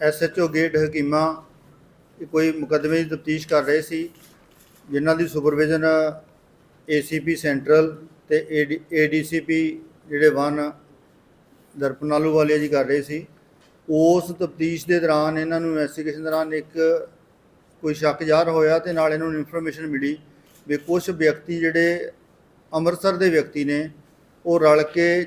SHO gate ਹਕੀਮਾ ਕੋਈ ਮੁਕੱਦਮੇ ਦੀ ਤਫਤੀਸ਼ ਕਰ ਰਹੇ ਸੀ, ਜਿਨ੍ਹਾਂ ਦੀ ਸੁਪਰਵਿਜ਼ਨ ਏਸੀਪੀ ਸੈਂਟਰਲ ਤੇ ਏਡੀਸੀਪੀ ਜਿਹੜੇ ਵਨ ਦਰਪਨਾਲੂ ਵਾਲੇ ਜੀ ਕਰ ਰਹੇ ਸੀ। ਉਸ ਤਫਤੀਸ਼ ਦੇ ਦੌਰਾਨ ਇਹਨਾਂ ਨੂੰ ਇਨਵੈਸਟੀਗੇਸ਼ਨ ਦੌਰਾਨ ਇੱਕ ਕੋਈ ਸ਼ੱਕ ਜ਼ਾਹਰ ਹੋਇਆ ਤੇ ਨਾਲ ਇਹਨਾਂ ਨੂੰ ਇਨਫੋਰਮੇਸ਼ਨ ਮਿਲੀ ਵੀ ਕੁਝ ਵਿਅਕਤੀ ਜਿਹੜੇ ਅੰਮ੍ਰਿਤਸਰ ਦੇ ਵਿਅਕਤੀ ਨੇ, ਉਹ ਰਲ ਕੇ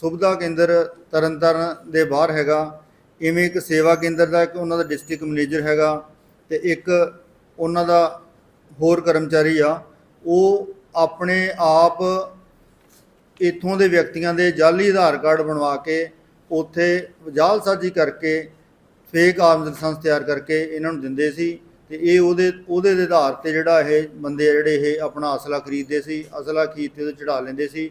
ਸੁਵਿਧਾ ਕੇਂਦਰ ਤਰਨਤਾਰਨ ਦੇ ਬਾਹਰ ਹੈਗਾ। ਇਵੇਂ ਇੱਕ ਸੇਵਾ ਕੇਂਦਰ ਦਾ ਇੱਕ ਉਹਨਾਂ ਦਾ ਡਿਸਟ੍ਰਿਕਟ ਮੈਨੇਜਰ ਹੈਗਾ ਤੇ ਇੱਕ ਉਹਨਾਂ ਦਾ ਹੋਰ ਕਰਮਚਾਰੀ ਆ, ਉਹ ਆਪਣੇ ਆਪ ਇੱਥੋਂ ਦੇ ਵਿਅਕਤੀਆਂ ਦੇ ਜਾਲੀ ਆਧਾਰ ਕਾਰਡ ਬਣਵਾ ਕੇ ਉੱਥੇ ਜਾਲਸਾਜ਼ੀ ਕਰਕੇ ਫੇਕ ਆਰਮਸ ਲਾਇਸੈਂਸ ਤਿਆਰ ਕਰਕੇ ਇਹਨਾਂ ਨੂੰ ਦਿੰਦੇ ਸੀ ਤੇ ਇਹ ਉਹਦੇ ਉਹਦੇ ਦੇ ਆਧਾਰ ਤੇ ਜਿਹੜਾ ਇਹ ਬੰਦੇ ਆ ਜਿਹੜੇ ਇਹ ਆਪਣਾ ਅਸਲਾ ਖਰੀਦਦੇ ਸੀ, ਅਸਲਾ ਖਰੀਦ ਤੇ ਚੜਾ ਲੈਂਦੇ ਸੀ।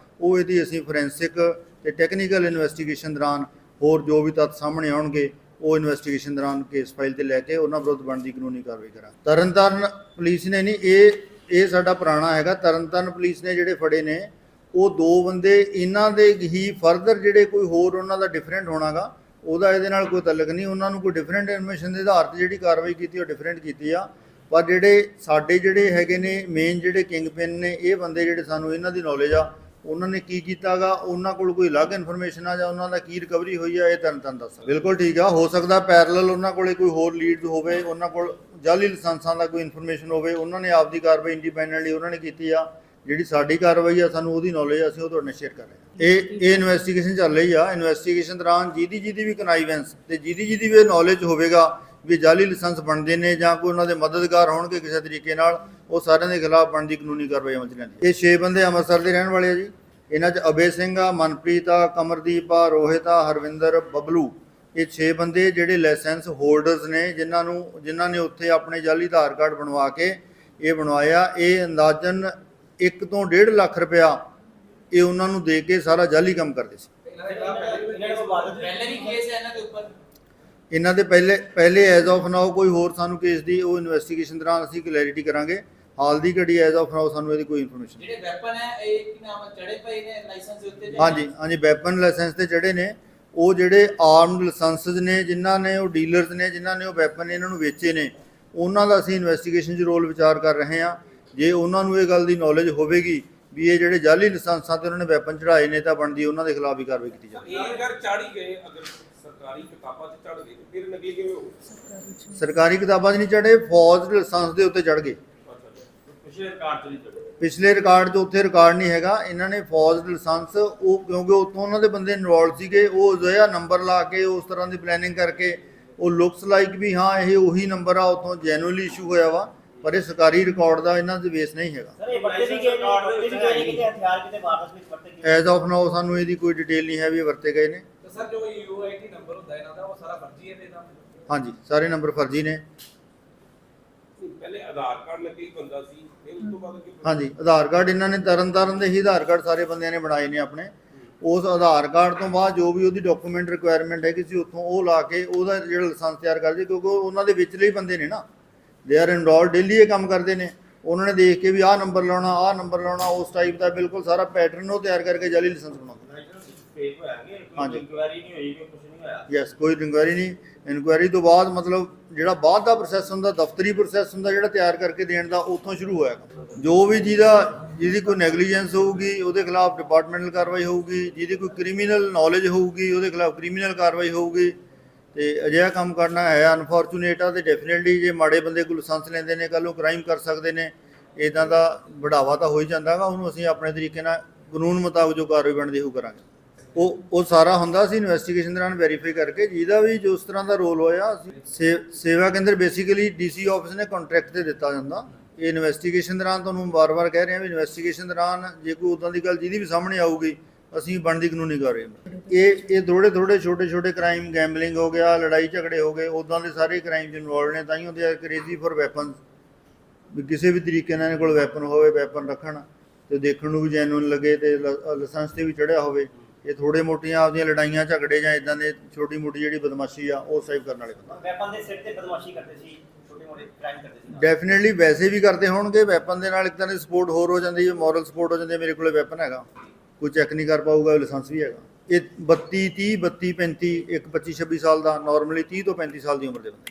ਉਹ ਇਹਦੀ ਅਸੀਂ ਫੋਰੈਂਸਿਕ ਤੇ ਟੈਕਨੀਕਲ ਇਨਵੈਸਟੀਗੇਸ਼ਨ ਦੌਰਾਨ ਹੋਰ ਜੋ ਵੀ ਤੱਥ ਸਾਹਮਣੇ ਆਉਣਗੇ, ਉਹ ਇਨਵੈਸਟੀਗੇਸ਼ਨ ਦੌਰਾਨ ਕੇਸ ਫਾਈਲ ਤੇ ਲੈ ਕੇ ਉਹਨਾਂ ਵਿਰੁੱਧ ਬਣਦੀ ਕਾਨੂੰਨੀ ਕਾਰਵਾਈ ਕਰਾਂ ਤਰਨਤਾਰਨ ਪੁਲਿਸ ਨੇ ਨਹੀਂ, ਇਹ ਇਹ ਸਾਡਾ ਪੁਰਾਣਾ ਹੈਗਾ, ਤਰਨਤਾਰਨ ਪੁਲਿਸ ਨੇ ਜਿਹੜੇ ਫੜੇ ਨੇ, ਉਹ ਦੋ ਬੰਦੇ, ਇਹਨਾਂ ਦੇ ਹੀ ਫਰਦਰ ਜਿਹੜੇ ਕੋਈ ਹੋਰ ਉਹਨਾਂ ਦਾ ਡਿਫਰੈਂਟ ਹੋਣਾਗਾ, ਉਹਦਾ ਇਹਦੇ ਨਾਲ ਕੋਈ ਤਾਲੁਕ ਨਹੀਂ, ਉਹਨਾਂ ਨੂੰ ਕੋਈ ਡਿਫਰੈਂਟ ਇਨਫੋਰਮੇਸ਼ਨ ਦੇ ਆਧਾਰ ਤੇ ਜਿਹੜੀ ਕਾਰਵਾਈ ਕੀਤੀ ਉਹ ਡਿਫਰੈਂਟ ਕੀਤੀ ਆ। ਪਰ ਜਿਹੜੇ ਸਾਡੇ ਜਿਹੜੇ ਹੈਗੇ ਨੇ ਮੇਨ ਜਿਹੜੇ ਕਿੰਗ ਪਿਨ ਨੇ, ਇਹ ਬੰਦੇ ਜਿਹੜੇ ਸਾਨੂੰ ਇਹਨਾਂ ਦੀ ਨੌਲੇਜ ਆ ਉਹਨਾਂ ਨੇ ਕੀ ਕੀਤਾਗਾ? ਉਹਨਾਂ ਕੋਲ ਕੋਈ ਅਲੱਗ ਇਨਫੋਰਮੇਸ਼ਨ ਆ ਜਾਂ ਉਹਨਾਂ ਦਾ ਕੀ ਰਿਕਵਰੀ ਹੋਈ ਆ, ਇਹ ਤਨ ਤਨ ਦੱਸ। ਬਿਲਕੁਲ ਠੀਕ ਆ। ਹੋ ਸਕਦਾ ਪੈਰਲਲ ਉਹਨਾਂ ਕੋਲੇ ਕੋਈ ਹੋਰ ਲੀਡਸ ਹੋਵੇ, ਉਹਨਾਂ ਕੋਲ ਜਾਲੀ ਲਾਇਸੈਂਸਾਂ ਦਾ ਕੋਈ ਇਨਫੋਰਮੇਸ਼ਨ ਹੋਵੇ, ਉਹਨਾਂ ਨੇ ਆਪਦੀ ਕਾਰਵਾਈ ਇੰਡੀਪੈਂਡੈਂਟਲੀ ਉਹਨਾਂ ਨੇ ਕੀਤੀ ਆ। ਜਿਹੜੀ ਸਾਡੀ ਕਾਰਵਾਈ ਆ, ਸਾਨੂੰ ਉਹਦੀ ਨੌਲੇਜ ਅਸੀਂ ਉਹ ਤੁਹਾਡੇ ਨਾਲ ਸ਼ੇਅਰ ਕਰ ਰਹੇ ਹਾਂ ਇਹ ਇਹ ਇਨਵੈਸਟੀਗੇਸ਼ਨ ਚੱਲ ਰਹੀ ਆ। ਇਨਵੈਸਟੀਗੇਸ਼ਨ ਦੌਰਾਨ ਜਿਹਦੀ ਜਿਹਦੀ ਵੀ ਕਨਾਈਵੈਂਸ ਤੇ ਜਿਹਦੀ ਜਿਹਦੀ ਵੀ ਨੌਲੇਜ ਹੋਵੇਗਾ। ਵੀ ਜਾਲੀ ਲਾਇਸੈਂਸ ਬਣਦੇ ਨੇ ਜਾਂ ਕੋਈ ਉਹਨਾਂ ਦੇ ਮਦਦਗਾਰ ਹੋਣਗੇ ਕਿਸੇ ਤਰੀਕੇ ਨਾਲ, ਉਹ ਸਾਰਿਆਂ ਦੇ ਖਿਲਾਫ ਬਣਦੀ ਕਾਨੂੰਨੀ ਕਾਰਵਾਈ ਅਮਲ ਚ ਲੈਂਦੀ ਇਹ 6 ਬੰਦੇ ਅੰਮ੍ਰਿਤਸਰ ਦੇ ਰਹਿਣ ਵਾਲੇ ਆ ਜੀ। ਇਹਨਾਂ 'ਚ ਅਬੇ ਸਿੰਘ ਆ, ਮਨਪ੍ਰੀਤ ਆ, ਕਮਰਦੀਪ ਆ, ਰੋਹਿਤ ਆ, ਹਰਵਿੰਦਰ ਬਬਲੂ। ਇਹ 6 ਬੰਦੇ ਜਿਹੜੇ ਲਾਇਸੈਂਸ ਹੋਲਡਰਸ ਨੇ, ਜਿਨ੍ਹਾਂ ਨੂੰ, ਜਿਨ੍ਹਾਂ ਨੇ ਉੱਥੇ ਆਪਣੇ ਜਾਲੀ ਆਧਾਰ ਕਾਰਡ ਬਣਵਾ ਕੇ ਇਹ ਬਣਵਾਇਆ। ਇਹ ਅੰਦਾਜ਼ਨ 1 ਤੋਂ 1.5 ਲੱਖ ਰੁਪਇਆ ਇਹ ਉਹਨਾਂ ਨੂੰ ਦੇ ਕੇ ਸਾਰਾ ਜਾਲੀ ਕੰਮ ਕਰਦੇ ਸੀ। ਪਹਿਲੇ ਵੀ ਕੇਸ ਹੈ ਇਹਨਾਂ ਦੇ ਉੱਪਰ। ਇਹਨਾਂ ਦੇ ਪਹਿਲੇ ਪਹਿਲੇ ਐਜ਼ ਆਫ ਨਾਓ ਕੋਈ ਹੋਰ ਸਾਨੂੰ ਕੇਸ ਦੀ ਉਹ ਇਨਵੈਸਟੀਗੇਸ਼ਨ ਦੌਰਾਨ ਅਸੀਂ ਕਲੈਰਿਟੀ ਕਰਾਂਗੇ। ਹਾਲ ਦੀ ਘੜੀ ਐਜ਼ ਆਫ ਨਾਓ ਸਾਨੂੰ ਇਹਦੀ ਕੋਈ ਇਨਫੋਰਮੇਸ਼ਨ ਜਿਹੜੇ ਵੈਪਨ ਹੈ ਇਹ ਕੀ ਨਾਮ ਚੜੇ ਪਏ ਨੇ ਲਾਇਸੈਂਸ ਦੇ ਉੱਤੇ ਹਾਂਜੀ ਹਾਂਜੀ ਵੈਪਨ ਲਾਇਸੈਂਸ ਤੇ ਜਿਹੜੇ ਨੇ। ਉਹ ਜਿਹੜੇ ਆਰਮਡ ਲਾਇਸੈਂਸਸ ਨੇ ਜਿਨ੍ਹਾਂ ਨੇ ਉਹ ਡੀਲਰਸ ਨੇ ਜਿਨ੍ਹਾਂ ਨੇ ਉਹ ਵੈਪਨ ਇਹਨਾਂ ਨੂੰ ਵੇਚੇ ਨੇ ਉਹਨਾਂ ਦਾ ਅਸੀਂ ਇਨਵੈਸਟੀਗੇਸ਼ਨ 'ਚ ਰੋਲ ਵਿਚਾਰ ਕਰ ਰਹੇ ਹਾਂ। ਜੇ ਉਹਨਾਂ ਨੂੰ ਇਹ ਗੱਲ ਦੀ ਨੌਲੇਜ ਹੋਵੇਗੀ ਵੀ ਇਹ ਜਿਹੜੇ ਜਾਲੀ ਲਾਇਸੈਂਸਾਂ ਤੇ ਉਹਨਾਂ ਨੇ ਵੈਪਨ ਚੜਾਏ ਨੇ ਤਾਂ ਬਣਦੀ ਉਹਨਾਂ ਦੇ ਖਿਲਾਫ ਵੀ ਕਾਰਵਾਈ ਕੀਤੀ ਜਾਵੇ ਇਹ ਅਗਰ ਚਾੜੀ ਗਏ ਅਗਰ ਸਰਕਾਰੀ ਕਿਤਾਬਾਂ 'ਚ ਚੜ ਗਏ ਤੇ ਫਿਰ ਨਕਲੀ ਕਿਵੇਂ ਹੋਊ? ਸਰਕਾਰੀ ਕਿਤਾਬਾਂ 'ਚ ਨਹੀਂ ਚੜੇ ਫੌਜ ਲਾਇਸੈਂਸ ਦੇ ਉੱਤੇ ਚੜ ਗਏ। ਪਿਛਲੇ ਰਿਕਾਰਡ 'ਚ ਨਹੀਂ ਚੜੇ ਪਿਛਲੇ ਰਿਕਾਰਡ 'ਚ ਉੱਥੇ ਰਿਕਾਰਡ ਨਹੀਂ ਹੈਗਾ। ਇਹਨਾਂ ਨੇ ਫੌਜ ਲਾਇਸੈਂਸ ਉਹ ਕਿਉਂਕਿ ਉੱਥੋਂ ਉਹਨਾਂ ਦੇ ਬੰਦੇ ਇਨਵੋਲਡ ਸੀਗੇ ਉਹ ਜਿਹੜਾ ਨੰਬਰ ਲਾ ਕੇ ਉਸ ਤਰ੍ਹਾਂ ਦੀ ਪਲੈਨਿੰਗ ਕਰਕੇ ਉਹ ਲੁਕਸ ਲਾਈਕ ਵੀ ਹਾਂ ਇਹ ਉਹੀ ਨੰਬਰ ਆ ਉੱਥੋਂ ਜੈਨੂਅਲੀ ਇਸ਼ੂ ਹੋਇਆ ਵਾ ਪਰ ਇਹ ਸਰਕਾਰੀ ਰਿਕਾਰਡ ਦਾ ਇਹਨਾਂ ਦੇ ਬੇਸ ਨਹੀਂ ਹੈਗਾ। ਸਰ ਇਹ ਵਰਤੇ ਵੀ ਗਏ ਨੇ ਵਰਤੇ ਵੀ ਗਏ ਨੇ ਕਿਤੇ ਹਥਿਆਰ ਕਿਤੇ ਵਾਰਦਾਤ ਵਿੱਚ ਵਰਤੇ ਗਏ ਐਜ਼ ਆਫ ਨਾਓ ਸਾਨੂੰ ਇਹਦੀ ਕੋਈ ਡਿਟੇਲ ਨਹੀਂ ਹੈ ਵੀ ਇਹ ਵਰਤੇ ਗਏ ਨੇ। ਸਰ ਜੋ ਯੂਆਈਟੀ ਨੰਬਰ ਹੁੰਦਾ ਇਹਨਾਂ ਦਾ ਉਹ ਸਾਰਾ ਫਰਜ਼ੀ ਹੈ ਤੇ ਇਹਦਾ ਹਾਂਜੀ ਸਾਰੇ ਨੰਬਰ ਫਰਜ਼ੀ ਨੇ। ਪਹਿਲੇ ਆਧਾਰ ਕਾਰਡ ਲੱਗੇ ਹੀ ਬੰਦਾ ਸੀ ਫਿਰ ਉਸ ਤੋਂ ਬਾਅਦ ਅੱਗੇ ਹਾਂਜੀ ਆਧਾਰ ਕਾਰਡ ਇਹਨਾਂ ਨੇ ਤਰਨ ਤਾਰਨ ਦੇ ਹੀ ਆਧਾਰ ਕਾਰਡ ਸਾਰੇ ਬੰਦਿਆਂ ਨੇ ਬਣਾਏ ਨੇ ਆਪਣੇ। ਉਸ ਆਧਾਰ ਕਾਰਡ ਤੋਂ ਬਾਅਦ ਜੋ ਵੀ ਉਹਦੀ ਡਾਕੂਮੈਂਟ ਰਿਕੁਆਇਰਮੈਂਟ ਹੈ ਕਿਸੇ ਉੱਥੋਂ ਉਹ ਲਾ ਕੇ ਉਹਦਾ ਜਿਹੜਾ ਲਾਇਸੈਂਸ ਤਿਆਰ ਕਰਦੇ ਕਿਉਂਕਿ ਉਹ ਉਹਨਾਂ ਦੇ ਵਿਚਲੇ ਹੀ ਬੰਦੇ ਨੇ ਨਾ। ਦੇ ਆਰ ਇਨਰੋਲ ਡੇਲੀ ਇਹ ਕੰਮ ਕਰਦੇ ਨੇ। ਉਹਨਾਂ ਨੇ ਦੇਖ ਕੇ ਵੀ ਆਹ ਨੰਬਰ ਲਾਉਣਾ ਆਹ ਨੰਬਰ ਲਾਉਣਾ ਉਸ ਟਾਈਪ ਦਾ ਬਿਲਕੁਲ ਸਾਰਾ ਪੈਟਰਨ ਉਹ ਤਿਆਰ ਕਰਕੇ ਜਾਲੀ ਲਾਇਸੈਂਸ ਬਣਾਉਂਦੇ ਫੇਕ ਹੋਇਆ ਕਿ ਹਾਂਜੀ। ਇਨਕੁਆਇਰੀ ਨਹੀਂ ਹੋਈ ਕਿ ਕੁਝ ਨਹੀਂ ਹੋਇਆ ਯੈਸ ਕੋਈ ਇਨਕੁਆਇਰੀ ਨਹੀਂ ਇਨਕੁਆਇਰੀ ਤੋਂ ਬਾਅਦ ਮਤਲਬ ਜਿਹੜਾ ਬਾਅਦ ਦਾ ਪ੍ਰੋਸੈਸ ਹੁੰਦਾ ਦਫ਼ਤਰੀ ਪ੍ਰੋਸੈਸ ਹੁੰਦਾ ਜਿਹੜਾ ਤਿਆਰ ਕਰਕੇ ਦੇਣ ਦਾ ਉੱਥੋਂ ਸ਼ੁਰੂ ਹੋਇਆ ਕੰਮ। ਜੋ ਵੀ ਜਿਹਦਾ ਜਿਹਦੀ ਕੋਈ ਨੈਗਲੀਜੈਂਸ ਹੋਊਗੀ ਉਹਦੇ ਖਿਲਾਫ ਡਿਪਾਰਟਮੈਂਟਲ ਕਾਰਵਾਈ ਹੋਊਗੀ ਜਿਹਦੀ ਕੋਈ ਕ੍ਰਿਮੀਨਲ ਨੌਲੇਜ ਹੋਊਗੀ ਉਹਦੇ ਖਿਲਾਫ ਕ੍ਰਿਮੀਨਲ ਕਾਰਵਾਈ ਹੋਊਗੀ ਤੇ ਅਜਿਹਾ ਕੰਮ ਕਰਨਾ ਹੈ ਅਨਫੋਰਚੂਨੇਟ ਆ ਤੇ ਡੈਫੀਨਿਟਲੀ ਜੇ ਮਾੜੇ ਬੰਦੇ ਕੋਲ ਲਾਇਸੈਂਸ ਲੈਂਦੇ ਨੇ ਕੱਲ ਨੂੰ ਕ੍ਰਾਈਮ ਕਰ ਸਕਦੇ ਨੇ ਇਦਾਂ ਦਾ ਬੜਾਵਾ ਤਾਂ ਹੋ ਹੀ ਜਾਂਦਾਗਾ ਉਹਨੂੰ ਅਸੀਂ ਆਪਣੇ ਤਰੀਕੇ ਨਾਲ ਕਾਨੂੰਨ ਮੁਤਾਬਕ ਜੋ ਕਾਰਵਾਈ ਬਣਦੀ ਉਹ ਕਰਾਂਗੇ ਉਹ ਉਹ ਸਾਰਾ ਹੁੰਦਾ ਸੀ ਇਨਵੈਸਟੀਗੇਸ਼ਨ ਦੌਰਾਨ ਵੈਰੀਫਾਈ ਕਰਕੇ ਜਿਹਦਾ ਵੀ ਜੋ ਉਸ ਤਰ੍ਹਾਂ ਦਾ ਰੋਲ ਹੋਇਆ, ਅਸੀਂ ਸੇ- ਸੇਵਾ ਕੇਂਦਰ ਬੇਸਿਕਲੀ ਡੀਸੀ ਆਫਿਸ ਨੇ ਕੰਟਰੈਕਟ ਤੇ ਦਿੱਤਾ ਜਾਂਦਾ। ਇਹ ਇਨਵੈਸਟੀਗੇਸ਼ਨ ਦੌਰਾਨ ਤੁਹਾਨੂੰ ਵਾਰ-ਵਾਰ ਕਹਿ ਰਹੇ ਹਾਂ ਵੀ ਇਨਵੈਸਟੀਗੇਸ਼ਨ ਦੌਰਾਨ ਜੇ ਕੋਈ ਉਦਾਂ ਦੀ ਗੱਲ ਜਿਹਦੀ ਵੀ ਸਾਹਮਣੇ ਆਊਗੀ, ਅਸੀਂ ਬਣਦੀ ਕਾਨੂੰਨੀ ਕਰ ਕਾਰਵਾਈ ਇਹ ਇਹ ਥੋੜੇ ਥੋੜੇ ਛੋਟੇ ਛੋਟੇ ਕ੍ਰਾਈਮ ਗੈਂਬਲਿੰਗ ਹੋ ਗਿਆ, ਲੜਾਈ ਝਗੜੇ ਹੋ ਗਏ ਉਦਾਂ ਦੇ ਸਾਰੇ ਕ੍ਰਾਈਮ ਚ ਇਨਵੋਲਡ ਨੇ, ਤਾਂ ਹੀ ਉਹਦੇ ਆ ਕ੍ਰੇਜ਼ੀ ਫॉर ਵੈਪਨਸ ਵੀ ਕਿਸੇ ਵੀ ਤਰੀਕੇ ਨਾਲ ਇਹਨਾਂ ਕੋਲ ਵੈਪਨ ਹੋਵੇ ਵੈਪਨ ਰੱਖਣ, ਤੇ ਦੇਖਣ ਨੂੰ ਵੀ ਜੈਨੂਇਨ ਲੱਗੇ ਤੇ ਲਾਇਸੈਂਸ ਤੇ ਵੀ ਚੜਿਆ ਹੋਵੇ। ਇਹ ਥੋੜੇ ਮੋਟੀਆਂ ਆਪਦੀਆਂ ਲੜਾਈਆਂ ਝਗੜੇ ਜਾਂ ਇਦਾਂ ਦੇ ਛੋਟੀ ਮੋਟੀ ਜਿਹੜੀ ਬਦਮਾਸ਼ੀ ਆ ਉਹ ਸੇਵ ਕਰਨ ਵਾਲੇ ਬੰਦੇ ਵੈਪਨ ਦੇ ਸਿਰ ਤੇ ਬਦਮਾਸ਼ੀ ਕਰਦੇ ਸੀ ਛੋਟੇ ਮੋਟੇ ਕ੍ਰਾਈਮ ਕਰਦੇ ਸੀ। ਡੈਫੀਨਿਟਲੀ ਵੈਸੇ ਵੀ ਕਰਦੇ ਹੋਣਗੇ ਵੈਪਨ ਦੇ ਨਾਲ ਇੱਕ ਤਰ੍ਹਾਂ ਦੀ ਸਪੋਰਟ ਹੋਰ ਹੋ ਜਾਂਦੀ ਹੈ ਮੋਰਲ ਸਪੋਰਟ ਹੋ ਜਾਂਦੀ ਹੈ ਮੇਰੇ ਕੋਲੇ ਵੈਪਨ ਹੈਗਾ। ਕੋਈ ਚੈੱਕ ਨਹੀਂ ਕਰ ਪਾਊਗਾ ਲਾਇਸੈਂਸ ਵੀ ਹੈਗਾ। ਇਹ 32 30 32 35 ਇੱਕ 25 26 ਸਾਲ ਦਾ ਨਾਰਮਲੀ 30 ਤੋਂ 35 ਸਾਲ ਦੀ ਉਮਰ ਦੇ ਬੰਦੇ।